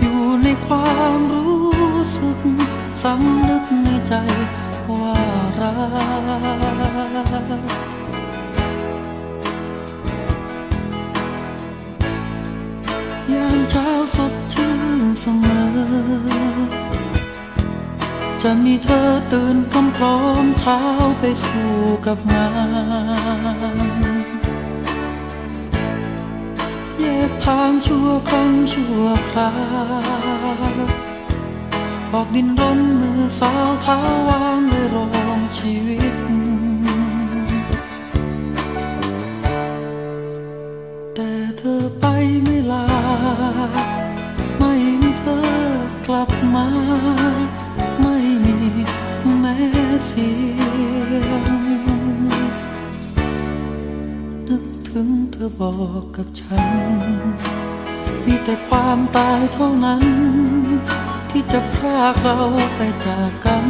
อยู่ในความรู้สึกสำนึกในใจว่ารักยามเช้าสดชื่นเสมอ จะมีเธอตื่นพร้อมๆเช้าไปสู่กับงาน ทางชั่วครั้งชั่วคราวออกดินร้นมือสาวเท้าวางเลยรองชีวิต แต่เธอไปไม่ลา ไม่มีเธอกลับมา ไม่มีแม้เสียงนึก ถึงเธอบอกกับฉัน มีแต่ความตายเท่านั้น ที่จะพรากเราไปจากกัน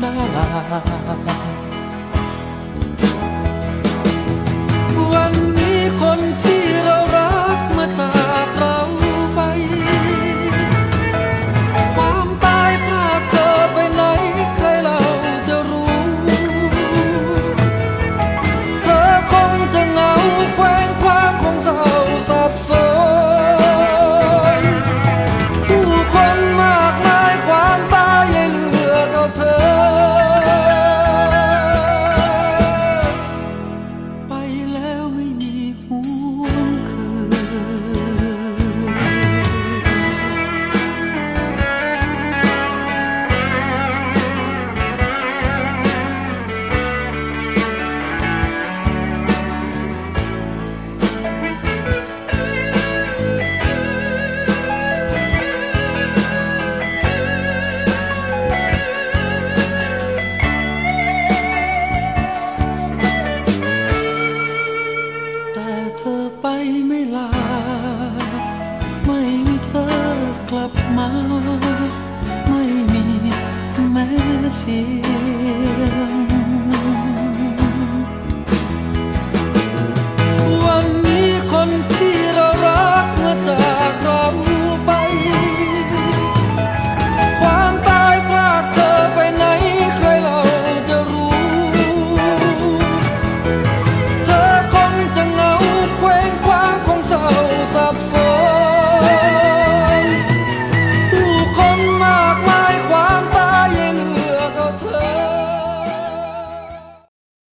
ได้ 心。